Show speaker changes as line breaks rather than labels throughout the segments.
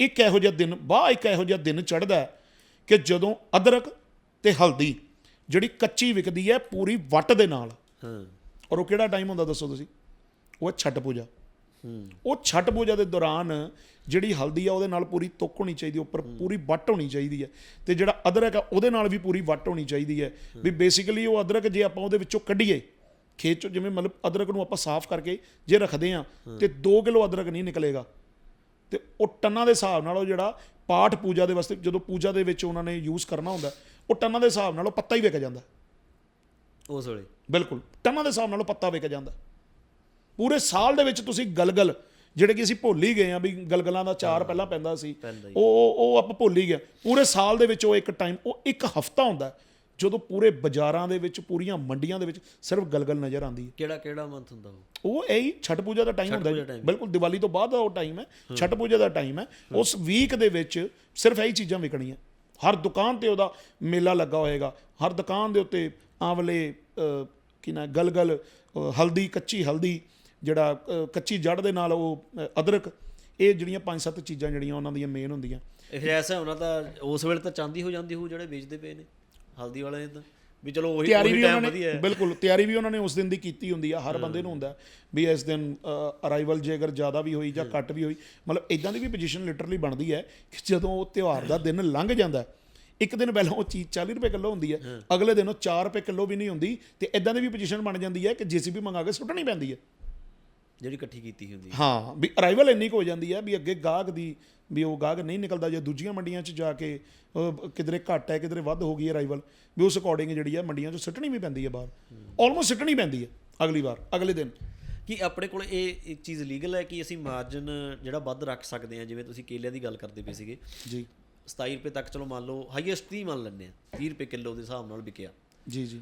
ਇੱਕ ਇਹੋ ਜਿਹਾ ਦਿਨ ਬਾਹ ਇੱਕ ਇਹੋ ਜਿਹਾ ਦਿਨ ਚੜਦਾ ਕਿ ਜਦੋਂ ਅਦਰਕ ਤੇ ਹਲਦੀ ਜਿਹੜੀ ਕੱਚੀ ਵਿਕਦੀ ਹੈ ਪੂਰੀ ਵੱਟ ਦੇ ਨਾਲ।
ਹਾਂ।
ਔਰ ਉਹ ਕਿਹੜਾ ਟਾਈਮ ਹੁੰਦਾ ਦੱਸੋ ਤੁਸੀਂ? ਉਹ ਛਠ ਪੂਜਾ।
ਹੂੰ।
ਉਹ ਛਠ ਪੂਜਾ ਦੇ ਦੌਰਾਨ ਜਿਹੜੀ ਹਲਦੀ ਆ ਉਹਦੇ ਨਾਲ ਪੂਰੀ ਤੁੱਕ ਹੋਣੀ ਚਾਹੀਦੀ ਉੱਪਰ ਪੂਰੀ ਵੱਟ ਹੋਣੀ ਚਾਹੀਦੀ ਹੈ ਤੇ ਜਿਹੜਾ ਅਦਰਕ ਆ ਉਹਦੇ ਨਾਲ ਵੀ ਪੂਰੀ ਵੱਟ ਹੋਣੀ ਚਾਹੀਦੀ ਹੈ ਵੀ ਬੇਸਿਕਲੀ ਉਹ ਅਦਰਕ ਜੇ ਆਪਾਂ ਉਹਦੇ ਵਿੱਚੋਂ ਕੱਢੀਏ ਖੇਤ ਚੋਂ ਜਿਵੇਂ ਮਤਲਬ ਅਦਰਕ ਨੂੰ ਆਪਾਂ ਸਾਫ਼ ਕਰਕੇ ਜੇ ਰੱਖਦੇ ਆ ਤੇ 2 ਕਿਲੋ ਅਦਰਕ ਨਹੀਂ ਨਿਕਲੇਗਾ। ਤੇ ਉਹ ਟੰਨਾਂ ਦੇ ਹਿਸਾਬ ਨਾਲ ਉਹ ਜਿਹੜਾ ਪਾਠ ਪੂਜਾ ਦੇ ਵਾਸਤੇ ਜਦੋਂ ਪੂਜਾ ਦੇ ਵਿੱਚ ਉਹਨਾਂ ਨੇ ਯੂਜ਼ ਕਰਨਾ ਹੁੰਦਾ ਉਹ ਟੰਨਾਂ ਦੇ ਹਿਸਾਬ ਨਾਲ ਉਹ ਪੱਤਾ ਹੀ ਵਿਕ ਜਾਂਦਾ।
ਉਸ ਵੇਲੇ।
ਬਿਲਕੁਲ ਟਨਾਂ ਦੇ ਹਿਸਾਬ ਨਾਲ ਉਹ ਪੱਤਾ ਵਿਕ ਜਾਂਦਾ। ਪੂਰੇ ਸਾਲ ਦੇ ਵਿੱਚ ਤੁਸੀਂ ਗਲਗਲ ਜਿਹੜੇ ਕਿ ਅਸੀਂ ਭੁੱਲ ਹੀ ਗਏ ਆ ਵੀ ਗਲਗਲਾਂ ਦਾ ਚਾਰ ਪਹਿਲਾਂ ਪੈਂਦਾ ਸੀ। ਉਹ ਉਹ- ਆਪਾਂ ਭੁੱਲ ਹੀ ਗਏ ਪੂਰੇ ਸਾਲ ਦੇ ਵਿੱਚ ਉਹ ਇੱਕ ਟਾਈਮ ਉਹ ਇੱਕ ਹਫਤਾ ਹੁੰਦਾ। ਜਦੋਂ ਪੂਰੇ ਬਾਜ਼ਾਰਾਂ ਦੇ ਵਿੱਚ ਪੂਰੀਆਂ ਮੰਡੀਆਂ ਦੇ ਵਿੱਚ ਸਿਰਫ ਗਲਗਲ ਨਜ਼ਰ ਆਉਂਦੀ ਹੈ।
ਕਿਹੜਾ ਕਿਹੜਾ ਮੰਥ ਹੁੰਦਾ ਉਹ?
ਉਹ ਇਹੀ ਛਠ ਪੂਜਾ ਦਾ ਟਾਈਮ ਹੁੰਦਾ
time।
ਬਿਲਕੁਲ ਦੀਵਾਲੀ ਤੋਂ ਬਾਅਦ ਦਾ ਉਹ ਟਾਈਮ ਹੈ। ਛਠ ਪੂਜਾ ਦਾ ਟਾਈਮ ਹੈ। ਉਸ ਵੀਕ ਦੇ ਵਿੱਚ ਸਿਰਫ ਇਹੀ ਚੀਜ਼ਾਂ ਵਿਕਣੀਆਂ। ਹਰ ਦੁਕਾਨ ਤੇ ਉਹਦਾ ਮੇਲਾ ਲੱਗਾ ਹੋਏਗਾ। ਹਰ ਦੁਕਾਨ ਦੇ ਉੱਤੇ ਆਵਲੇ ਕੀ ਨਾ ਗਲਗਲ ਹਲਦੀ ਕੱਚੀ ਹਲਦੀ ਜਿਹੜਾ ਕੱਚੀ ਜੜ ਦੇ ਨਾਲ ਉਹ ਅਦਰਕ ਇਹ ਜਿਹੜੀਆਂ ਪੰਜ ਸੱਤ ਚੀਜ਼ਾਂ ਜਿਹੜੀਆਂ ਉਹਨਾਂ ਦੀਆਂ ਮੇਨ ਹੁੰਦੀਆਂ।
ਇਹ ਐਸਾ ਉਹਨਾਂ ਦਾ ਉਸ ਵੇਲੇ ਤਾਂ ਚਾਂਦੀ ਹੋ ਜਾਂਦੀ ਹੋ ਜਿਹੜੇ ਵੇਚਦੇ ਪਏ ਨੇ। ਹਲਦੀ ਵਾਲੇ ਤਾਂ। ਵੀ ਚਲੋ ਉਹੀ
ਤਿਆਰੀ ਵੀ ਉਹਨਾਂ ਨੇ ਬਿਲਕੁਲ ਤਿਆਰੀ ਵੀ ਉਹਨਾਂ ਨੇ ਉਸ ਦਿਨ ਦੀ ਕੀਤੀ ਹੁੰਦੀ ਆ। ਹਰ ਬੰਦੇ ਨੂੰ ਹੁੰਦਾ ਵੀ ਇਸ ਦਿਨ ਅਰਾਈਵਲ ਜੇ ਅਗਰ ਜ਼ਿਆਦਾ ਵੀ ਹੋਈ ਜਾਂ ਘੱਟ ਵੀ ਹੋਈ ਮਤਲਬ ਇਦਾਂ ਦੀ ਵੀ ਪੋਜੀਸ਼ਨ ਲਿਟਰਲੀ ਬਣਦੀ ਹੈ ਕਿ ਜਦੋਂ ਉਹ ਤਿਉਹਾਰ ਦਾ ਦਿਨ ਲੰਘ ਜਾਂਦਾ ਇੱਕ ਦਿਨ ਪਹਿਲਾਂ ਉਹ ਚੀਜ਼ 40 ਰੁਪਏ ਕਿਲੋ ਹੁੰਦੀ ਹੈ ਅਗਲੇ ਦਿਨ ਉਹ 4 ਰੁਪਏ ਕਿਲੋ ਵੀ ਨਹੀਂ ਹੁੰਦੀ ਤੇ ਇਦਾਂ ਦੀ ਵੀ ਪੋਜੀਸ਼ਨ ਬਣ ਜਾਂਦੀ ਹੈ ਕਿ ਜੀਸੀਬੀ ਮੰਗਾ ਕੇ ਸੁੱਟਣੀ ਪੈਂਦੀ ਹੈ।
ਜਿਹੜੀ ਇਕੱਠੀ ਕੀਤੀ ਹੁੰਦੀ ਹੈ।
ਹਾਂ ਵੀ ਅਰਾਈਵਲ ਇੰਨੀ ਕੁ ਹੋ ਜਾਂਦੀ ਹੈ ਵੀ ਅੱਗੇ ਗਾਹਕ ਦੀ ਵੀ ਉਹ ਗਾਹਕ ਨਹੀਂ ਨਿਕਲਦਾ ਜਾਂ ਦੂਜੀਆਂ ਮੰਡੀਆਂ 'ਚ ਜਾ ਕੇ ਉਹ ਕਿਧਰੇ ਘੱਟ ਹੈ ਕਿਧਰੇ ਵੱਧ ਹੋ ਗਈ ਅਰਾਈਵਲ ਵੀ ਉਸ ਅਕੋਰਡਿੰਗ ਜਿਹੜੀ ਹੈ ਮੰਡੀਆਂ 'ਚ ਸਿੱਟਣੀ ਵੀ ਪੈਂਦੀ ਹੈ ਬਾਹਰ। ਆਲਮੋਸਟ ਸਿੱਟਣੀ ਪੈਂਦੀ ਹੈ ਅਗਲੀ ਵਾਰ ਅਗਲੇ ਦਿਨ।
ਕੀ ਆਪਣੇ ਕੋਲ ਇਹ ਇੱਕ ਚੀਜ਼ ਲੀਗਲ ਹੈ ਕਿ ਅਸੀਂ ਮਾਰਜਨ ਜਿਹੜਾ ਵੱਧ ਰੱਖ ਸਕਦੇ ਹਾਂ ਜਿਵੇਂ ਤੁਸੀਂ ਕੇਲਿਆਂ ਦੀ ਗੱਲ ਕਰਦੇ ਪਏ ਸੀਗੇ?
ਜੀ।
27 ਰੁਪਏ ਤੱਕ ਚਲੋ ਮੰਨ ਲਓ ਹਾਈਐਸਟ 30 ਮੰਨ ਲੈਂਦੇ ਆ 30 ਰੁਪਏ ਕਿਲੋ ਦੇ ਹਿਸਾਬ ਨਾਲ ਵਿਕਿਆ।
ਜੀ ਜੀ।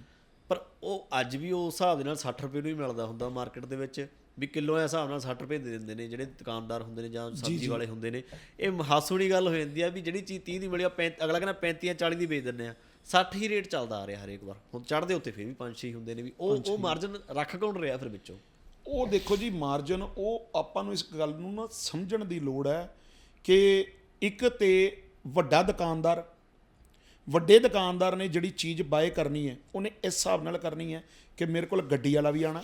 ਪਰ ਉਹ ਅੱਜ ਵੀ ਉਸ ਹਿਸਾਬ ਦੇ ਨਾਲ 60 ਰੁਪਏ ਨੂੰ ਹੀ ਮਿਲਦਾ ਹੁੰਦਾ ਮਾਰਕੀਟ ਦੇ ਵਿੱਚ। ਵੀ ਕਿਲੋ ਦੇ ਹਿਸਾਬ ਨਾਲ 60 ਰੁਪਏ ਦੇ ਦਿੰਦੇ ਨੇ ਜਿਹੜੇ ਦੁਕਾਨਦਾਰ ਹੁੰਦੇ ਨੇ ਜਾਂ ਸਬਜ਼ੀ ਵਾਲੇ ਹੁੰਦੇ ਨੇ। ਇਹ ਹਾਸੂੜੀ ਗੱਲ ਹੋ ਜਾਂਦੀ ਆ ਵੀ ਜਿਹੜੀ ਚੀਜ਼ 30 ਦੀ ਮਿਲੀ ਆ ਪੈਂ- ਅਗਲਾ ਕਹਿੰਦਾ 35 40 ਦੀ ਵੇਚ ਦਿੰਦੇ ਆ। 60 ਹੀ ਰੇਟ ਚੱਲਦਾ ਆ ਰਿਹਾ ਹਰੇਕ ਵਾਰ। ਹੁਣ ਚੜਦੇ ਉੱਤੇ ਫਿਰ ਵੀ 5-6 ਹੁੰਦੇ ਨੇ ਵੀ ਉਹ ਉਹ ਮਾਰਜਨ ਰੱਖ ਕੌਣ ਰਿਹਾ ਫਿਰ ਵਿੱਚੋਂ?
ਉਹ ਦੇਖੋ ਜੀ ਮਾਰਜਨ ਉਹ ਆਪਾਂ ਨੂੰ ਇਸ ਗੱਲ ਨੂੰ ਨਾ ਸਮਝਣ ਦੀ ਲੋੜ ਹੈ ਕਿ ਇੱਕ ਤੇ ਵੱਡਾ ਦੁਕਾਨਦਾਰ ਵੱਡੇ ਦੁਕਾਨਦਾਰ ਨੇ ਜਿਹੜੀ ਚੀਜ਼ ਬਾਏ ਕਰਨੀ ਹੈ ਉਹਨੇ ਇਸ ਹਿਸਾਬ ਨਾਲ ਕਰਨੀ ਹੈ ਕਿ ਮੇਰੇ ਕੋਲ ਗੱਡੀ ਵਾਲਾ ਵੀ ਆਣਾ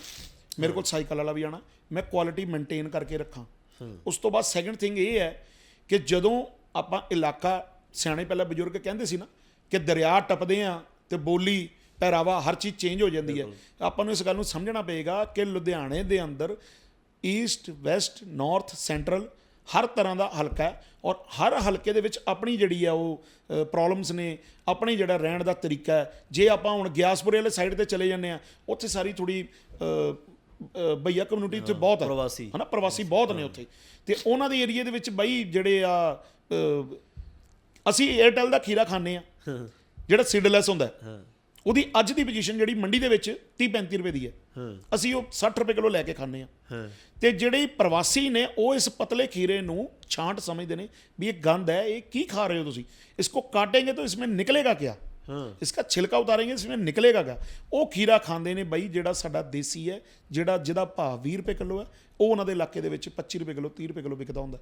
ਮੇਰੇ ਕੋਲ ਸਾਈਕਲ ਵਾਲਾ ਵੀ ਆਣਾ ਮੈਂ ਕੁਆਲਿਟੀ ਮੇਨਟੇਨ ਕਰਕੇ ਰੱਖਾਂ। ਉਸ ਤੋਂ ਬਾਅਦ ਸੈਕੰਡ ਥਿੰਗ ਇਹ ਹੈ ਕਿ ਜਦੋਂ ਆਪਾਂ ਇਲਾਕਾ ਸਿਆਣੇ ਪਹਿਲਾਂ ਬਜ਼ੁਰਗ ਕਹਿੰਦੇ ਸੀ ਨਾ ਕਿ ਦਰਿਆ ਟੱਪਦੇ ਆ ਤੇ ਬੋਲੀ ਪਹਿਰਾਵਾ ਹਰ ਚੀਜ਼ ਚੇਂਜ ਹੋ ਜਾਂਦੀ ਹੈ। ਆਪਾਂ ਨੂੰ ਇਸ ਗੱਲ ਨੂੰ ਸਮਝਣਾ ਪਏਗਾ ਕਿ ਲੁਧਿਆਣੇ ਦੇ ਅੰਦਰ ਈਸਟ ਵੈਸਟ ਨਾਰਥ ਸੈਂਟਰਲ ਹਰ ਤਰ੍ਹਾਂ ਦਾ ਹਲਕਾ ਹੈ ਔਰ ਹਰ ਹਲਕੇ ਦੇ ਵਿੱਚ ਆਪਣੀ ਜਿਹੜੀ ਆ ਉਹ ਪ੍ਰੋਬਲਮਸ ਨੇ ਆਪਣੀ ਜਿਹੜਾ ਰਹਿਣ ਦਾ ਤਰੀਕਾ ਹੈ। ਜੇ ਆਪਾਂ ਹੁਣ ਗਿਆਸਪੁਰੇ ਵਾਲੇ ਸਾਈਡ ਤੇ ਚਲੇ ਜਾਂਦੇ ਆ ਉੱਥੇ ਸਾਰੀ ਥੋੜੀ ਬਈਆ ਕਮਿਊਨਿਟੀ 'ਚ ਬਹੁਤ ਹੈ
ਪ੍ਰਵਾਸੀ।
ਹਨਾ ਪ੍ਰਵਾਸੀ ਬਹੁਤ ਨੇ ਉੱਥੇ। ਤੇ ਉਹਨਾਂ ਦੇ ਏਰੀਆ ਦੇ ਵਿੱਚ ਬਈ ਜਿਹੜੇ ਆ ਅਸੀਂ 에ਅਰਟੈਲ ਦਾ ਖੀਰਾ ਖਾਂਦੇ ਆ। ਜਿਹੜਾ ਸੀਡਲੈਸ ਹੁੰਦਾ ਉਹਦੀ ਅੱਜ ਦੀ ਪੋਜੀਸ਼ਨ ਜਿਹੜੀ ਮੰਡੀ ਦੇ ਵਿੱਚ 30 35 ਰੁਪਏ ਦੀ ਹੈ। ਅਸੀਂ ਉਹ 60 ਰੁਪਏ ਕਿਲੋ ਲੈ ਕੇ ਖਾਂਦੇ ਆ। ਤੇ ਜਿਹੜੇ ਪ੍ਰਵਾਸੀ ਨੇ ਉਹ ਇਸ ਪਤਲੇ ਖੀਰੇ ਨੂੰ ਛਾਂਟ ਸਮਝਦੇ ਨੇ ਵੀ ਇਹ ਗੰਦ ਹੈ ਇਹ ਕੀ ਖਾ ਰਹੇ ਹੋ ਤੁਸੀਂ? ਇਸ ਕੋ ਕਾਟेंगे ਤਾਂ ਇਸ ਵਿੱਚ
ਨਿਕਲੇਗਾ ਕੀ
इसका छिलका उतारेंगे इसमें निकलेगा क्या ਉਹ ਖੀਰਾ ਖਾਂਦੇ ਨੇ ਬਈ ਜਿਹੜਾ ਸਾਡਾ ਦੇਸੀ ਹੈ ਜਿਹੜਾ ਜਿਹਦਾ ਭਾਅ 20 ਰੁਪਏ ਕਿਲੋ ਹੈ ਉਹ ਉਹਨਾਂ ਦੇ ਇਲਾਕੇ ਦੇ ਵਿੱਚ 25 ਰੁਪਏ ਕਿਲੋ 30 ਰੁਪਏ ਕਿਲੋ ਵਿਕਦਾ ਹੁੰਦਾ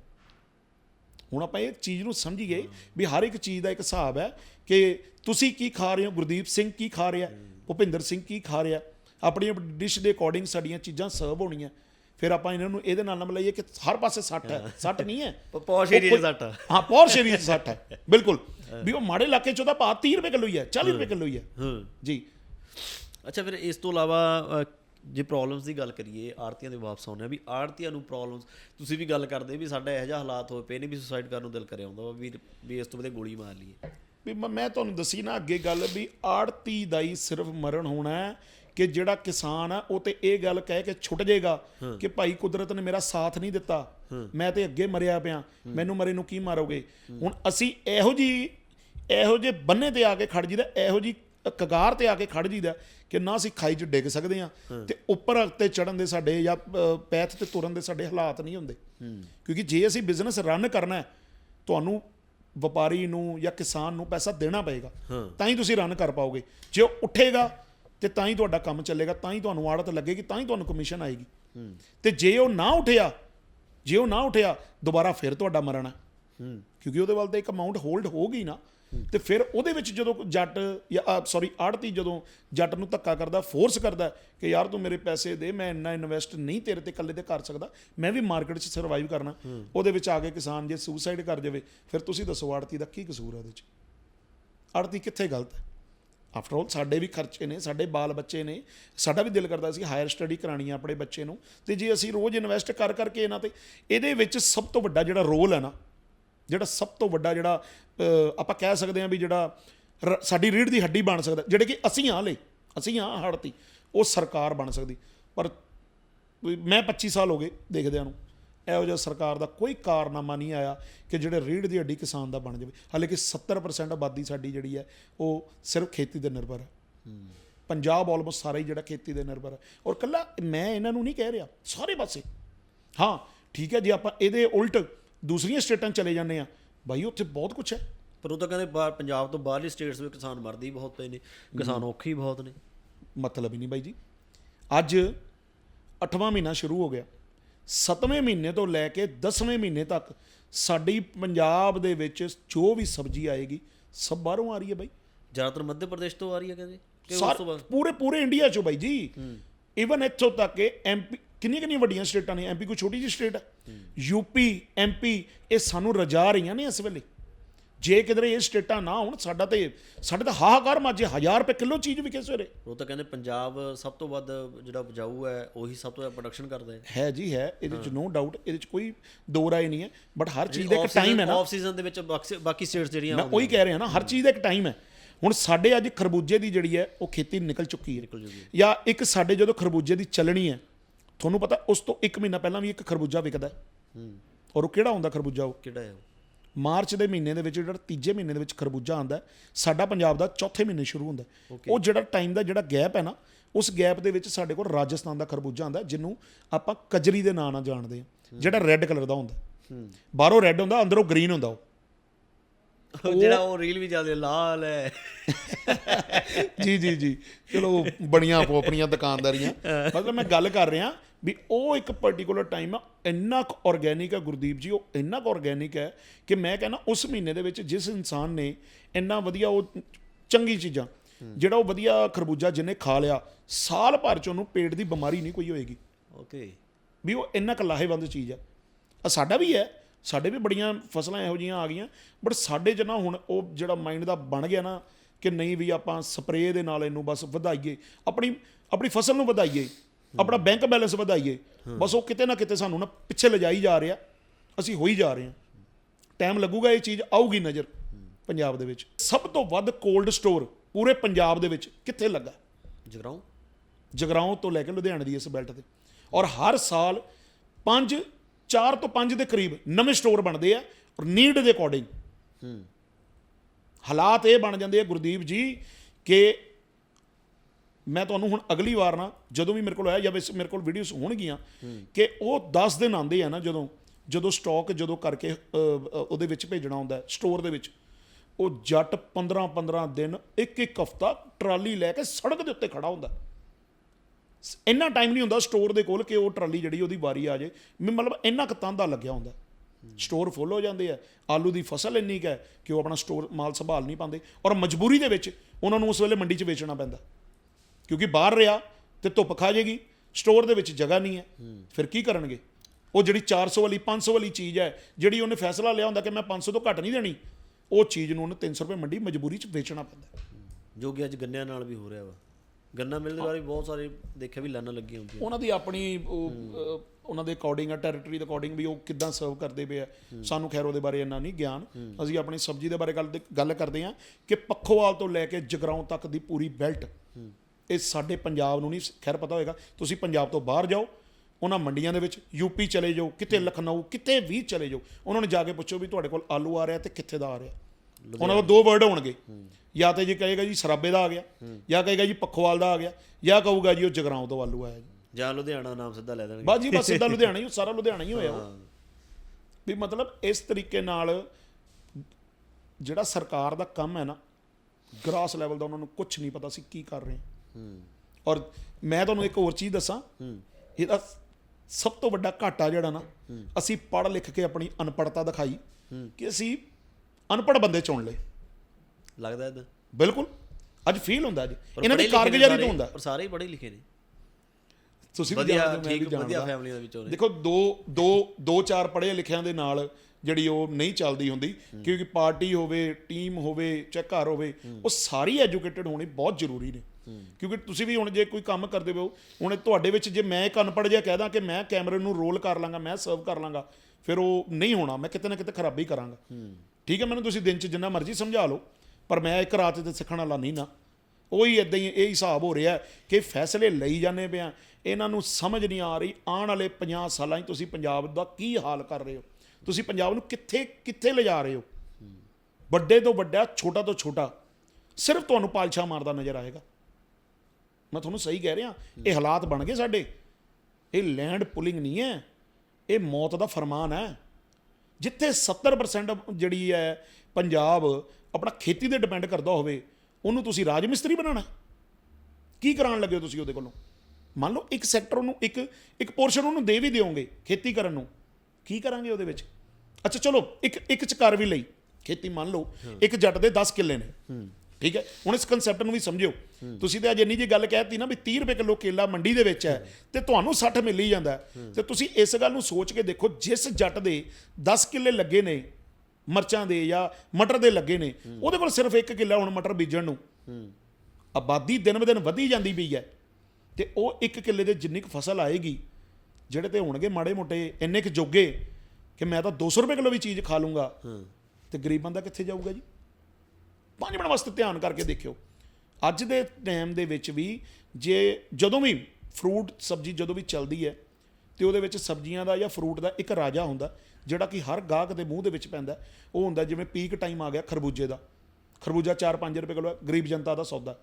ਹੁਣ ਆਪਾਂ ਇਹ ਚੀਜ਼ ਨੂੰ ਸਮਝੀਏ ਵੀ ਹਰ ਇੱਕ ਚੀਜ਼ ਦਾ ਇੱਕ ਹਿਸਾਬ ਹੈ ਕਿ ਤੁਸੀਂ ਕੀ ਖਾ ਰਹੇ ਹੋ ਗੁਰਦੀਪ ਸਿੰਘ ਕੀ ਖਾ ਰਿਹਾ ਭੁਪਿੰਦਰ ਸਿੰਘ ਕੀ ਖਾ ਰਿਹਾ ਆਪਣੀ ਡਿਸ਼ ਦੇ ਅਕੋਰਡਿੰਗ ਸਾਡੀਆਂ ਚੀਜ਼ਾਂ ਸਰਵ ਹੋਣੀਆਂ ਫਿਰ ਆਪਾਂ ਇਹਨਾਂ ਨੂੰ ਇਹਦੇ ਨਾਲ ਨਾ ਮਿਲਾਈਏ ਕਿ ਹਰ ਪਾਸੇ 60 ਹੈ 60 ਨਹੀਂ ਹੈ
ਪ- ਪੌਸ਼ ਏਰੀਆ 'ਚ ਸੱਟ ਆ।
ਹਾਂ ਪੌਸ਼ ਏਰੀਆ 'ਚ 60 ਹੈ ਬਿਲਕੁਲ ਵੀ ਉਹ ਮਾੜੇ ਇਲਾਕੇ 'ਚ ਉਹਦਾ ਭਾਅ 30 ਰੁਪਏ ਕਿਲੋ ਹੀ ਹੈ 40 ਰੁਪਏ ਕਿਲੋ ਹੀ ਹੈ।
ਹਾਂ।
ਜੀ।
ਅੱਛਾ ਫਿਰ ਇਸ ਤੋਂ ਇਲਾਵਾ ਜੇ ਪ੍ਰੋਬਲਮਸ ਦੀ ਗੱਲ ਕਰੀਏ ਆੜਤੀਆਂ ਦੇ ਵਾਪਸ ਆਉਂਦੇ ਆ ਵੀ ਆੜਤੀਆਂ ਨੂੰ ਪ੍ਰੋਬਲਮਸ ਤੁਸੀਂ ਵੀ ਗੱਲ ਕਰਦੇ ਵੀ ਸਾਡਾ ਇਹੋ ਜਿਹਾ ਹਾਲਾਤ ਹੋਏ ਪਏ ਨੇ ਵੀ ਸੁਸਾਈਡ ਕਰਨ ਨੂੰ ਦਿਲ ਕਰਿਆ ਆਉਂਦਾ ਵਾ ਵੀ ਇਸ ਤੋਂ ਵਧੀਆ ਗੋਲੀ ਮਾਰ ਲਈਏ।
ਵੀ ਮ- ਮੈਂ ਤੁਹਾਨੂੰ ਦੱਸੀ ਨਾ ਅੱਗੇ ਗੱਲ ਵੀ ਆੜਤੀ ਦਾ ਹੀ ਸਿਰਫ ਮਰਨ ਹੋਣਾ ਹੈ ਕਿ ਜਿਹੜਾ ਕਿਸਾਨ ਆ ਉਹ ਤੇ ਇਹ ਗੱਲ ਕਹਿ ਕੇ ਛੁੱਟ ਜਾਏਗਾ ਕਿ ਭਾਈ ਕੁਦਰਤ ਨੇ ਮੇਰਾ ਸਾਥ ਨਹੀਂ ਦਿੱਤਾ। ਮੈਂ ਤੇ ਅੱਗੇ ਮਰਿਆ ਪਿਆ। ਮੈਨੂੰ ਮਰੇ ਨੂੰ ਕੀ ਮਾਰੋਗੇ? ਹੁਣ ਅਸੀਂ ਇਹੋ ਜੀ ਇਹੋ ਜੇ ਬੰਨੇ ਤੇ ਆ ਕੇ ਖੜ ਜੀਦਾ ਇਹੋ ਜੀ ਕਗਾਰ ਤੇ ਆ ਕੇ ਖੜ ਜੀਦਾ ਕਿ ਨਾ ਅਸੀਂ ਖਾਈ 'ਚ ਡਿੱਗ ਸਕਦੇ ਆ ਤੇ ਉੱਪਰ ਤੇ ਚੜਨ ਦੇ ਸਾਡੇ ਜਾਂ ਪੈਥ ਤੇ ਤੁਰਨ ਦੇ ਸਾਡੇ ਹਾਲਾਤ ਨਹੀਂ ਹੁੰਦੇ। ਕਿਉਂਕਿ ਜੇ ਅਸੀਂ ਬਿਜ਼ਨਸ ਰਨ ਕਰਨਾ ਹੈ ਤੁਹਾਨੂੰ ਵਪਾਰੀ ਨੂੰ ਜਾਂ ਕਿਸਾਨ ਨੂੰ ਪੈਸਾ ਦੇਣਾ ਪਏਗਾ ਤਾਂ ਹੀ ਤੁਸੀਂ ਰਨ ਕਰ ਪਾਓਗੇ। ਜੇ ਉਹ ਉੱਠੇਗਾ ਤੇ ਤਾਂ ਹੀ ਤੁਹਾਡਾ ਕੰਮ ਚੱਲੇਗਾ ਤਾਂ ਹੀ ਤੁਹਾਨੂੰ ਆੜਤ ਲੱਗੇਗੀ ਤਾਂ ਹੀ ਤੁਹਾਨੂੰ ਕਮਿਸ਼ਨ ਆਏਗੀ। ਤੇ ਜੇ ਉਹ ਨਾ ਉੱਠਿਆ ਜੇ ਉਹ ਨਾ ਉੱਠਿਆ ਦੁਬਾਰਾ ਫਿਰ ਤੁਹਾਡਾ ਮਰਨਾ ਕਿਉਂਕਿ ਉਹਦੇ ਵੱਲ ਤਾਂ ਇੱਕ ਅਮਾਉਂਟ ਹੋਲਡ ਹੋ ਗਈ ਨਾ ਤੇ ਫਿਰ ਉਹਦੇ ਵਿੱਚ ਜਦੋਂ ਜੱਟ ਜਾਂ ਸੌਰੀ ਆੜਤੀ ਜਦੋਂ ਜੱਟ ਨੂੰ ਧੱਕਾ ਕਰਦਾ ਫੋਰਸ ਕਰਦਾ ਕਿ ਯਾਰ ਤੂੰ ਮੇਰੇ ਪੈਸੇ ਦੇ, ਮੈਂ ਇੰਨਾ ਇਨਵੈਸਟ ਨਹੀਂ ਤੇਰੇ ਤੇ ਇਕੱਲੇ ਤੇ ਕਰ ਸਕਦਾ, ਮੈਂ ਵੀ ਮਾਰਕੀਟ 'ਚ ਸਰਵਾਈਵ ਕਰਨਾ। ਉਹਦੇ ਵਿੱਚ ਆ ਕੇ ਕਿਸਾਨ ਜੇ ਸੁਸਾਈਡ ਕਰ ਜਾਵੇ, ਫਿਰ ਤੁਸੀਂ ਦੱਸੋ ਆੜਤੀ ਦਾ ਕੀ ਕਸੂਰ ਹੈ ਉਹਦੇ 'ਚ? ਆੜਤੀ ਕਿੱਥੇ ਗਲਤ ਹੈ? ਆਫਟਰ ਆਲ ਸਾਡੇ ਵੀ ਖਰਚੇ ਨੇ, ਸਾਡੇ ਬਾਲ ਬੱਚੇ ਨੇ, ਸਾਡਾ ਵੀ ਦਿਲ ਕਰਦਾ ਸੀ ਹਾਇਰ ਸਟੱਡੀ ਕਰਾਣੀ ਆ ਆਪਣੇ ਬੱਚੇ ਨੂੰ। ਤੇ ਜੇ ਅਸੀਂ ਰੋਜ਼ ਇਨਵੈਸਟ ਕਰ ਕਰਕੇ ਇਹਨਾਂ ਤੇ, ਇਹਦੇ ਵਿੱਚ ਸਭ ਤੋਂ ਵੱਡਾ ਜਿਹੜਾ ਰੋਲ ਹੈ ਨਾ ਜਿਹੜਾ ਸਭ ਤੋਂ ਵੱਡਾ ਜਿਹੜਾ ਆਪਾਂ ਕਹਿ ਸਕਦੇ ਹਾਂ ਵੀ ਜਿਹੜਾ ਰ- ਸਾਡੀ ਰੀੜ ਦੀ ਹੱਡੀ ਬਣ ਸਕਦਾ, ਜਿਹੜੇ ਕਿ ਅਸੀਂ ਆ ਹਲੇ, ਅਸੀਂ ਹਾਂ ਹੜਤੀ ਉਹ ਸਰਕਾਰ ਬਣ ਸਕਦੀ। ਪਰ ਮੈਂ 25 ਸਾਲ ਹੋ ਗਏ ਦੇਖਦਿਆਂ ਨੂੰ, ਇਹੋ ਜਿਹਾ ਸਰਕਾਰ ਦਾ ਕੋਈ ਕਾਰਨਾਮਾ ਨਹੀਂ ਆਇਆ ਕਿ ਜਿਹੜੇ ਰੀੜ ਦੀ ਹੱਡੀ ਕਿਸਾਨ ਦਾ ਬਣ ਜਾਵੇ। ਹਾਲੇ ਕਿ 70% ਆਬਾਦੀ ਸਾਡੀ ਜਿਹੜੀ ਹੈ, ਉਹ ਸਿਰਫ ਖੇਤੀ ਤੇ ਨਿਰਭਰ ਹੈ। ਪੰਜਾਬ ਆਲਮੋਸਟ ਸਾਰਾ ਹੀ ਜਿਹੜਾ ਖੇਤੀ ਤੇ ਨਿਰਭਰ ਹੈ। ਔਰ ਕੱਲਾ ਮੈਂ ਇਹਨਾਂ ਨੂੰ ਨਹੀਂ ਕਹਿ ਰਿਹਾ, ਸਾਰੇ ਪਾਸੇ। ਹਾਂ, ਠੀਕ ਹੈ, ਜੇ ਆਪਾਂ ਇਹਦੇ ਉਲਟ ਦੂਸਰੀਆਂ ਸਟੇਟਾਂ ਚਲੇ ਜਾਂਦੇ ਆ। ਬਾਈ ਉੱਥੇ ਬਹੁਤ ਕੁਝ ਹੈ।
ਪਰ ਉਹ ਤਾਂ ਕਹਿੰਦੇ ਬਾਹਰ ਪੰਜਾਬ ਤੋਂ ਬਾਹਰਲੀ ਸਟੇਟਸ ਵਿੱਚ ਕਿਸਾਨ ਮਰਦੇ ਹੀ ਬਹੁਤ ਪਏ ਨੇ ਕਿਸਾਨ ਔਖੇ ਹੀ ਬਹੁਤ ਨੇ।
ਮਤਲਬ ਹੀ ਨਹੀਂ ਬਾਈ ਜੀ। ਅੱਜ 8ਵਾਂ ਮਹੀਨਾ ਸ਼ੁਰੂ ਹੋ ਗਿਆ। 7ਵੇਂ ਮਹੀਨੇ ਤੋਂ ਲੈ ਕੇ 10ਵੇਂ ਮਹੀਨੇ ਤੱਕ ਸਾਡੀ ਪੰਜਾਬ ਦੇ ਵਿੱਚ ਜੋ ਵੀ ਸਬਜ਼ੀ ਆਏਗੀ ਸਭ ਬਾਹਰੋਂ ਆ ਰਹੀ ਹੈ ਬਾਈ।
ਜ਼ਿਆਦਾਤਰ ਮੱਧ ਪ੍ਰਦੇਸ਼ ਤੋਂ ਆ ਰਹੀ ਹੈ ਕਹਿੰਦੇ ਕਿ ਉਸ ਤੋਂ
ਸਾਰ
ਬਾਅਦ?
ਪੂਰੇ ਪੂਰੇ ਇੰਡੀਆ ਚੋਂ ਬਾਈ ਜੀ। ਇਵਨ ਇੱਥੋਂ ਤੱਕ ਕਿ ਐਮਪੀ ਕਿੰਨੀਆਂ ਕਿੰਨੀਆਂ ਵੱਡੀਆਂ ਸਟੇਟਾਂ ਨੇ? ਐਮਪੀ ਕੋਈ ਛੋਟੀ ਜਿਹੀ ਸਟੇਟ ਹੈ ਯੂਪੀ ਐਮਪੀ ਇਹ ਸਾਨੂੰ ਰਜਾ ਰਹੀਆਂ ਨੇ ਇਸ ਵੇਲੇ। ਜੇ ਕਿਧਰੇ ਇਹ ਸਟੇਟਾਂ ਨਾ ਹੋਣ ਸਾਡਾ ਤੇ ਸਾਡੇ ਤਾਂ ਹਾਹਾਕਾਰ ਮਾਜੇ 1000 ਰੁਪਏ ਕਿਲੋ ਚੀਜ਼ ਵਿਕੇ ਸਵੇਰੇ।
ਉਹ ਤਾਂ ਕਹਿੰਦੇ ਪੰਜਾਬ ਸਭ ਤੋਂ ਵੱਧ ਜਿਹੜਾ ਉਪਜਾਊ ਹੈ ਉਹੀ ਸਭ ਤੋਂ ਜ਼ਿਆਦਾ ਪ੍ਰੋਡਕਸ਼ਨ ਕਰਦਾ ਹੈ।
ਹੈ ਜੀ ਹੈ। ਇਹਦੇ ਚ ਨੋ ਡਾਊਟ ਇਹਦੇ ਚ ਕੋਈ ਦੋ ਰਾਏ ਨਹੀਂ ਹੈ। ਬਟ ਹਰ ਚੀਜ਼ ਦਾ ਇੱਕ ਟਾਈਮ ਹੈ ਨਾ।
ਆਫ ਸੀਜ਼ਨ ਦੇ ਵਿੱਚ ਬਾਕੀ ਸਟੇਟਸ ਜਿਹੜੀਆਂ
ਮੈਂ ਉਹੀ ਕਹਿ ਰਿਹਾ ਨਾ ਹਰ ਚੀਜ਼ ਦਾ ਇੱਕ ਟਾਈਮ ਹੈ। ਹੁਣ ਸਾਡੇ ਅੱਜ ਖਰਬੂਜੇ ਦੀ ਜਿਹੜੀ ਹੈ ਉਹ ਖੇਤੀ ਨਿਕਲ ਚੁੱਕੀ ਹੈ। ਜਾਂ ਇੱਕ ਸਾਡੇ ਜਦੋਂ ਖਰਬੂਜੇ ਦੀ ਚੱਲਣੀ ਹੈ ਤੁਹਾਨੂੰ ਪਤਾ ਉਸ ਤੋਂ 1 ਮਹੀਨਾ ਪਹਿਲਾਂ ਵੀ ਇੱਕ ਖਰਬੂਜਾ ਵਿਕਦਾ ਹੈ।
ਹੂੰ।
ਔਰ ਉਹ ਕਿਹੜਾ ਹੁੰਦਾ ਖਰਬੂਜਾ ਉਹ?
ਕਿਹੜਾ ਹੈ ਉਹ?
ਮਾਰਚ ਦੇ ਮਹੀਨੇ ਦੇ ਵਿੱਚ ਜਿਹੜਾ ਤੀਜੇ ਮਹੀਨੇ ਦੇ ਵਿੱਚ ਖਰਬੂਜਾ ਆਉਂਦਾ ਸਾਡਾ ਪੰਜਾਬ ਦਾ ਚੌਥੇ ਮਹੀਨੇ ਸ਼ੁਰੂ ਹੁੰਦਾ। ਉਹ ਜਿਹੜਾ ਟਾਈਮ ਦਾ ਜਿਹੜਾ ਗੈਪ ਹੈ ਨਾ ਉਸ ਗੈਪ ਦੇ ਵਿੱਚ ਸਾਡੇ ਕੋਲ ਰਾਜਸਥਾਨ ਦਾ ਖਰਬੂਜਾ ਆਉਂਦਾ ਜਿਹਨੂੰ ਆਪਾਂ ਕਜਰੀ ਦੇ ਨਾਂ ਨਾਲ ਜਾਣਦੇ ਹਾਂ ਜਿਹੜਾ ਰੈੱਡ ਕਲਰ ਦਾ ਹੁੰਦਾ
ਹੂੰ।
ਬਾਹਰੋਂ ਰੈੱਡ ਹੁੰਦਾ ਅੰਦਰੋਂ ਗ੍ਰੀਨ ਹੁੰਦਾ ਉਹ।
ਉਹ ਜਿਹੜਾ ਉਹ ਰੀਲ ਵੀ ਜ਼ਿਆਦਾ ਲਾਲ ਹੈ।
ਜੀ ਜੀ ਜੀ। ਚਲੋ ਬਣੀਆਂ ਆਪੋ ਆਪਣੀਆਂ ਦੁਕਾਨਦਾਰੀਆਂ ਮਤਲਬ ਮੈਂ ਗੱਲ ਕਰ ਰਿਹਾ ਵੀ ਉਹ ਇੱਕ ਪਾਰਟਿਕੂਲਰ ਟਾਈਮ ਆ ਇੰਨਾ ਕੁ ਆਰਗੇਨਿਕ ਹੈ ਗੁਰਦੀਪ ਜੀ ਉਹ ਇੰਨਾ ਕੁ ਆਰਗੇਨਿਕ ਹੈ ਕਿ ਮੈਂ ਕਹਿੰਦਾ ਉਸ ਮਹੀਨੇ ਦੇ ਵਿੱਚ ਜਿਸ ਇਨਸਾਨ ਨੇ ਇੰਨਾ ਵਧੀਆ ਉਹ ਚੰਗੀ ਚੀਜ਼ਾਂ ਜਿਹੜਾ ਉਹ ਵਧੀਆ ਖਰਬੂਜਾ ਜਿਹਨੇ ਖਾ ਲਿਆ ਸਾਲ ਭਰ ਚ ਉਹਨੂੰ ਪੇਟ ਦੀ ਬਿਮਾਰੀ ਨਹੀਂ ਕੋਈ ਹੋਏਗੀ।
ਓਕੇ
ਵੀ ਉਹ ਇੰਨਾ ਕੁ ਲਾਹੇਵੰਦ ਚੀਜ਼ ਹੈ ਆ ਸਾਡਾ ਵੀ ਹੈ ਸਾਡੇ ਵੀ ਬੜੀਆਂ ਫਸਲਾਂ ਇਹੋ ਜੀਆਂ ਆ ਗਈਆਂ ਬਟ ਸਾਡੇ 'ਚ ਨਾ ਹੁਣ ਉਹ ਜਿਹੜਾ ਮਾਈਂਡ ਦਾ ਬਣ ਗਿਆ ਨਾ ਕਿ ਨਹੀਂ ਵੀ ਆਪਾਂ ਸਪਰੇਅ ਦੇ ਨਾਲ ਇਹਨੂੰ ਬਸ ਵਧਾਈਏ ਆਪਣੀ ਆਪਣੀ ਫਸਲ ਨੂੰ ਵਧਾਈਏ। ਆਪਣਾ ਬੈਂਕ ਬੈਲੈਂਸ ਵਧਾਈਏ। ਬਸ ਉਹ ਕਿਤੇ ਨਾ ਕਿਤੇ ਸਾਨੂੰ ਨਾ ਪਿੱਛੇ ਲਿਜਾਈ ਜਾ ਰਿਹਾ। ਅਸੀਂ ਹੋਈ ਜਾ ਰਹੇ ਹਾਂ। ਟਾਈਮ ਲੱਗੂਗਾ ਇਹ ਚੀਜ਼ ਆਊਗੀ ਨਜ਼ਰ ਪੰਜਾਬ ਦੇ ਵਿੱਚ। ਸਭ ਤੋਂ ਵੱਧ ਕੋਲਡ ਸਟੋਰ ਪੂਰੇ ਪੰਜਾਬ ਦੇ ਵਿੱਚ ਕਿੱਥੇ ਲੱਗਾ?
ਜਗਰਾਉਂ।
ਜਗਰਾਉਂ ਤੋਂ ਲੈ ਕੇ ਲੁਧਿਆਣੇ ਦੀ ਇਸ ਬੈਲਟ ਤੇ। ਔਰ ਹਰ ਸਾਲ 5 4 ਤੋਂ 5 ਦੇ ਕਰੀਬ ਨਵੇਂ ਸਟੋਰ ਬਣਦੇ ਆ ਔਰ ਨੀਡ ਦੇ ਅਕੋਰਡਿੰਗ
ਹੂੰ।
ਹਾਲਾਤ ਇਹ ਬਣ ਜਾਂਦੇ ਆ ਗੁਰਦੀਪ ਜੀ ਕਿ ਮੈਂ ਤੁਹਾਨੂੰ ਹੁਣ ਅਗਲੀ ਵਾਰ ਨਾ ਜਦੋਂ ਵੀ ਮੇਰੇ ਕੋਲ ਆਇਆ ਜਾਂ ਵੈਸੇ ਮੇਰੇ ਕੋਲ ਵੀਡੀਓਜ਼ ਹੋਣਗੀਆਂ, ਕਿ ਉਹ 10 ਦਿਨ ਆਉਂਦੇ ਆ ਨਾ ਜਦੋਂ ਜਦੋਂ ਸਟਾਕ ਜਦੋਂ ਕਰਕੇ ਉਹਦੇ ਵਿੱਚ ਭੇਜਣਾ ਹੁੰਦਾ ਸਟੋਰ ਦੇ ਵਿੱਚ, ਉਹ ਜੱਟ 15 15 ਦਿਨ ਇੱਕ ਇੱਕ ਹਫਤਾ ਟਰਾਲੀ ਲੈ ਕੇ ਸੜਕ ਦੇ ਉੱਤੇ ਖੜਾ ਹੁੰਦਾ। ਸ- ਇੰਨਾ ਟਾਈਮ ਨਹੀਂ ਹੁੰਦਾ ਸਟੋਰ ਦੇ ਕੋਲ ਕਿ ਉਹ ਟਰਾਲੀ ਜਿਹੜੀ ਉਹਦੀ ਵਾਰੀ ਆ ਜੇ ਮ- ਮਤਲਬ ਇੰਨਾ ਕੁ ਤਾਂਦਾ ਲੱਗਿਆ ਹੁੰਦਾ। ਸਟੋਰ ਫੁੱਲ ਹੋ ਜਾਂਦੇ ਆ। ਆਲੂ ਦੀ ਫਸਲ ਇੰਨੀ ਕੁ ਹੈ ਕਿ ਉਹ ਆਪਣਾ ਸਟੋਰ ਮਾਲ ਸੰਭਾਲ ਨਹੀਂ ਪਾਉਂਦੇ। ਔਰ ਮਜਬੂਰੀ ਦੇ ਵਿੱਚ ਉਹਨਾਂ ਨੂੰ ਉਸ ਵੇਲੇ ਮੰਡੀ 'ਚ ਵੇਚਣਾ ਪੈਂਦਾ। ਕਿਉਂਕਿ ਬਾਹਰ ਰਿਹਾ ਤੇ ਧੁੱਪ ਖਾ ਜਾਏਗੀ ਸਟੋਰ ਦੇ ਵਿੱਚ ਜਗ੍ਹਾ ਨਹੀਂ ਹੈ। ਫਿਰ ਕੀ ਕਰਨਗੇ? ਉਹ ਜਿਹੜੀ 400 ਵਾਲੀ 500 ਵਾਲੀ ਚੀਜ਼ ਹੈ ਜਿਹੜੀ ਉਹਨੇ ਫੈਸਲਾ ਲਿਆ ਹੁੰਦਾ ਕਿ ਮੈਂ 500 ਤੋਂ ਘੱਟ ਨਹੀਂ ਦੇਣੀ ਉਹ ਚੀਜ਼ ਨੂੰ ਉਹਨੇ 300 ਰੁਪਏ ਮੰਡੀ ਮਜਬੂਰੀ 'ਚ ਵੇਚਣਾ ਪੈਂਦਾ
ਜੋ ਕਿ ਅੱਜ ਗੰਨਿਆਂ ਨਾਲ ਵੀ ਹੋ ਰਿਹਾ ਵਾ। ਗੰਨਾ ਮਿਲ ਦੇ ਬਾਰੇ ਬਹੁਤ ਸਾਰੇ ਦੇਖਿਆ ਵੀ ਲਾਈਨਾਂ ਲੱਗੀਆਂ ਹੁੰਦੀਆਂ।
ਉਹਨਾਂ ਦੀ ਆਪਣੀ ਉਹਨਾਂ ਦੇ ਅਕੋਰਡਿੰਗ ਆ ਟੈਰੀਟਰੀ ਦੇ ਅਕੋਰਡਿੰਗ ਵੀ ਉਹ ਕਿੱਦਾਂ ਸਰਵ ਕਰਦੇ ਪਏ ਆ। ਸਾਨੂੰ ਖੈਰ ਉਹਦੇ ਬਾਰੇ ਇੰਨਾ ਨਹੀਂ ਗਿਆਨ। ਅਸੀਂ ਆਪਣੀ ਸਬਜ਼ੀ ਦੇ ਬਾਰੇ ਗੱਲ ਗੱਲ ਕਰਦੇ ਆ ਕਿ ਪੱਖੋਵਾਲ ਤੋਂ ਲੈ ਕੇ ਜਗਰਾਉਂ ਤੱਕ ਦੀ ਪੂਰੀ ਬੈਲਟ ਇਹ ਸਾਡੇ ਪੰਜਾਬ ਨੂੰ ਨਹੀਂ ਖੈਰ ਪਤਾ ਹੋਏਗਾ ਤੁਸੀਂ ਪੰਜਾਬ ਤੋਂ ਬਾਹਰ ਜਾਓ ਉਹਨਾਂ ਮੰਡੀਆਂ ਦੇ ਵਿੱਚ ਯੂਪੀ ਚਲੇ ਜਾਓ ਕਿਤੇ ਲਖਨਊ ਕਿਤੇ ਵੀ ਚਲੇ ਜਾਓ ਉਹਨਾਂ ਨੂੰ ਜਾ ਕੇ ਪੁੱਛੋ ਵੀ ਤੁਹਾਡੇ ਕੋਲ ਆਲੂ ਆ ਰਿਹਾ ਤੇ ਕਿੱਥੇ ਦਾ ਆ ਰਿਹਾ। ਉਹਨਾਂ ਕੋਲ ਦੋ ਵਰਡ ਹੋਣਗੇ ਜਾਂ ਤੇ ਜੀ ਕਹੇਗਾ ਜੀ ਸਰਾਬੇ ਦਾ ਆ ਗਿਆ ਜਾਂ ਕਹੇਗਾ ਜੀ ਪੱਖੋਵਾਲ ਦਾ ਆ ਗਿਆ ਜਾਂ ਕਹੂਗਾ ਜੀ ਉਹ ਜਗਰਾਉਂ ਤੋਂ ਆਲੂ ਆਇਆ ਜੀ।
ਜਾਂ ਲੁਧਿਆਣਾ ਨਾਮ ਸਿੱਧਾ ਲੈ ਦੇਣਗੇ।
ਬਸ ਜੀ ਬਸ ਸਿੱਧਾ ਲੁਧਿਆਣਾ ਹੀ ਉਹ ਸਾਰਾ ਲੁਧਿਆਣਾ ਹੀ ਹੋਇਆ। ਵੀ ਮਤਲਬ ਇਸ ਤਰੀਕੇ ਨਾਲ ਜਿਹੜਾ ਸਰਕਾਰ ਦਾ ਕੰਮ ਹੈ ਨਾ ਗ੍ਰਾਸ ਲੈਵਲ ਦਾ ਉਹਨਾਂ ਨੂੰ ਕੁਝ ਨਹੀਂ ਪਤਾ ਸੀ ਕੀ ਕਰ ਰਹੇ। ਔਰ ਮੈਂ ਤੁਹਾਨੂੰ ਇੱਕ ਹੋਰ ਚੀਜ਼ ਦੱਸਾਂ। ਇਹਦਾ ਸਭ ਤੋਂ ਵੱਡਾ ਘਾਟਾ ਜਿਹੜਾ ਨਾ ਅਸੀਂ ਪੜ੍ਹ ਲਿਖ ਕੇ ਆਪਣੀ ਅਨਪੜਤਾ ਦਿਖਾਈ ਕਿ ਅਸੀਂ ਅਨਪੜ੍ਹ ਬੰਦੇ ਚੁਣ ਲਏ।
ਲੱਗਦਾ ਇਦਾਂ
ਬਿਲਕੁਲ। ਅੱਜ ਫੀਲ ਹੁੰਦਾ ਜੀ ਇਹਨਾਂ ਦੀ ਕਾਰਗੁਜ਼ਾਰੀ ਤੋਂ ਹੁੰਦਾ।
ਪਰ ਸਾਰੇ ਹੀ ਪੜ੍ਹੇ ਲਿਖੇ ਨੇ।
ਤੁਸੀਂ ਵੀ ਜਾਣਦੇ ਹੋ
ਠੀਕ ਵਧੀਆ ਫੈਮਲੀਆਂ ਦੇ ਵਿੱਚੋਂ ਨੇ।
ਦੇਖੋ ਦੋ ਦੋ ਦੋ ਚਾਰ ਪੜ੍ਹੇ ਲਿਖਿਆਂ ਦੇ ਨਾਲ ਜਿਹੜੀ ਉਹ ਨਹੀਂ ਚੱਲਦੀ ਹੁੰਦੀ ਕਿਉਂਕਿ ਪਾਰਟੀ ਹੋਵੇ ਟੀਮ ਹੋਵੇ ਚਾਹੇ ਘਰ ਹੋਵੇ ਉਹ ਸਾਰੀ ਐਜੂਕੇਟਡ ਹੋਣੀ ਬਹੁਤ ਜ਼ਰੂਰੀ ਨੇ। ਕਿਉਂਕਿ ਤੁਸੀਂ ਵੀ ਹੁਣ ਜੇ ਕੋਈ ਕੰਮ ਕਰਦੇ ਹੋ, ਹੁਣ ਤੁਹਾਡੇ ਵਿੱਚ ਜੇ ਮੈਂ ਇੱਕ ਅਨਪੜ੍ਹ ਜਿਹਾ ਕਹਿ ਦਾਂ ਕਿ ਮੈਂ ਕੈਮਰੇ ਨੂੰ ਰੋਲ ਕਰ ਲਾਂਗਾ, ਮੈਂ ਸਰਵ ਕਰ ਲਾਂਗਾ, ਫਿਰ ਉਹ ਨਹੀਂ ਹੋਣਾ, ਮੈਂ ਕਿਤੇ ਨਾ ਕਿਤੇ ਖਰਾਬੀ ਕਰਾਂਗਾ। ਠੀਕ ਹੈ, ਮੈਨੂੰ ਤੁਸੀਂ ਦਿਨ 'ਚ ਜਿੰਨਾ ਮਰਜ਼ੀ ਸਮਝਾ ਲਓ, ਪਰ ਮੈਂ ਇੱਕ ਰਾਤ ਤੇ ਸਿੱਖਣ ਵਾਲਾ ਨਹੀਂ ਨਾ। ਉਹੀ ਇਦਾਂ ਹੀ ਇਹ ਹਿਸਾਬ ਹੋ ਰਿਹਾ ਕਿ ਫੈਸਲੇ ਲਈ ਜਾਂਦੇ ਪਿਆ ਇਹਨਾਂ ਨੂੰ ਸਮਝ ਨਹੀਂ ਆ ਰਹੀ, ਆਉਣ ਵਾਲੇ 50 ਸਾਲਾਂ 'ਚ ਤੁਸੀਂ ਪੰਜਾਬ ਦਾ ਕੀ ਹਾਲ ਕਰ ਰਹੇ ਹੋ? ਤੁਸੀਂ ਪੰਜਾਬ ਨੂੰ ਕਿੱਥੇ ਕਿੱਥੇ ਲਿਜਾ ਰਹੇ ਹੋ? ਵੱਡੇ ਤੋਂ ਵੱਡਾ, ਛੋਟਾ ਤੋਂ ਛੋਟਾ, ਸਿਰਫ ਤੁਹਾਨੂੰ ਪਾਲਸ਼ਾ ਮਾਰਦਾ ਨਜ਼ਰ ਆਏਗਾ। ਮੈਂ ਤੁਹਾਨੂੰ ਸਹੀ ਕਹਿ ਰਿਹਾ, ਇਹ ਹਾਲਾਤ ਬਣ ਗਏ ਸਾਡੇ। ਇਹ ਲੈਂਡ ਪੁਲਿੰਗ ਨਹੀਂ ਹੈ, ਇਹ ਮੌਤ ਦਾ ਫਰਮਾਨ ਹੈ। ਜਿੱਥੇ 70% ਜਿਹੜੀ ਹੈ ਪੰਜਾਬ ਆਪਣਾ ਖੇਤੀ ਤੇ ਡਿਪੈਂਡ ਕਰਦਾ ਹੋਵੇ, ਉਹਨੂੰ ਤੁਸੀਂ ਰਾਜ ਮਿਸਤਰੀ ਬਣਾਉਣਾ ਕੀ ਕਰਾਉਣ ਲੱਗੇ ਹੋ ਤੁਸੀਂ ਉਹਦੇ ਕੋਲੋਂ? ਮੰਨ ਲਓ ਇੱਕ ਸੈਕਟਰ ਉਹਨੂੰ ਇੱਕ ਇੱਕ ਪੋਰਸ਼ਨ ਉਹਨੂੰ ਦੇ ਵੀ ਦਿਓਗੇ ਖੇਤੀ ਕਰਨ ਨੂੰ। ਕੀ ਕਰਾਂਗੇ ਉਹਦੇ ਵਿੱਚ? ਅੱਛਾ, ਚਲੋ, ਇੱਕ ਇੱਕ ਚ ਕਰ ਵੀ ਲਈ। ਖੇਤੀ ਮੰਨ ਲਓ, ਇੱਕ ਜੱਟ ਦੇ 10 ਕਿੱਲੇ ਨੇ। ਠੀਕ ਹੈ? ਹੁਣ ਇਸ ਕਨਸੈਪਟ ਨੂੰ ਵੀ ਸਮਝਿਓ। ਤੁਸੀਂ ਤੇ ਅੱਜ ਇੰਨੀ ਜੀ ਗੱਲ ਕਹਿਤੀ ਨਾ ਵੀ 30 ਰੁਪਏ ਕਿਲੋ ਕੇਲਾ ਮੰਡੀ ਦੇ ਵਿੱਚ ਹੈ ਤੇ ਤੁਹਾਨੂੰ 60 ਮਿਲ ਹੀ ਜਾਂਦਾ। ਤੇ ਤੁਸੀਂ ਇਸ ਗੱਲ ਨੂੰ ਸੋਚ ਕੇ ਦੇਖੋ ਜਿਸ ਜੱਟ ਦੇ 10 ਕਿੱਲੇ ਲੱਗੇ ਨੇ ਮਰਚਾਂ ਦੇ ਜਾਂ ਮਟਰ ਦੇ ਲੱਗੇ ਨੇ ਉਹਦੇ ਕੋਲ ਸਿਰਫ ਇੱਕ ਕਿੱਲਾ ਹੁਣ ਮਟਰ ਬੀਜਣ ਨੂੰ। ਆਬਾਦੀ ਦਿਨ ਬ ਦਿਨ ਵਧੀ ਜਾਂਦੀ ਪਈ ਹੈ। ਤੇ ਉਹ ਇੱਕ ਕਿੱਲੇ ਦੇ ਜਿੰਨੀ ਕੁ ਫਸਲ ਆਏਗੀ ਜਿਹੜੇ ਤੇ ਹੋਣਗੇ ਮਾੜੇ ਮੋਟੇ ਇੰਨੇ ਕੁ ਜੋਗੇ ਕਿ ਮੈਂ ਤਾਂ 200 ਰੁਪਏ ਕਿਲੋ ਵੀ ਚੀਜ਼ ਖਾ ਲੂੰਗਾ। ਤੇ ਗਰੀਬ ਬੰਦਾ ਕਿੱਥੇ ਜਾਊਗਾ ਜੀ? ਪੰਜ ਮਿੰਟ ਵਾਸਤੇ ਧਿਆਨ ਕਰਕੇ ਦੇਖਿਓ। ਅੱਜ ਦੇ ਟਾਈਮ ਦੇ ਵਿੱਚ ਵੀ ਜੇ ਜਦੋਂ ਵੀ ਫਰੂਟ ਸਬਜ਼ੀ ਜਦੋਂ ਵੀ ਚੱਲਦੀ ਹੈ, ਤੇ ਉਹਦੇ ਵਿੱਚ ਸਬਜ਼ੀਆਂ ਦਾ ਜਾਂ ਫਰੂਟ ਦਾ ਇੱਕ ਰਾਜਾ ਹੁੰਦਾ, ਜਿਹੜਾ ਕਿ ਹਰ ਗਾਹਕ ਦੇ ਮੂੰਹ ਦੇ ਵਿੱਚ ਪੈਂਦਾ, ਉਹ ਹੁੰਦਾ ਜਿਵੇਂ ਪੀਕ ਟਾਈਮ ਆ ਗਿਆ ਖਰਬੂਜੇ ਦਾ। ਖਰਬੂਜਾ 4-5 ਰੁਪਏ ਕਿਲੋ ਗਰੀਬ ਜਨਤਾ ਦਾ ਸੌਦਾ।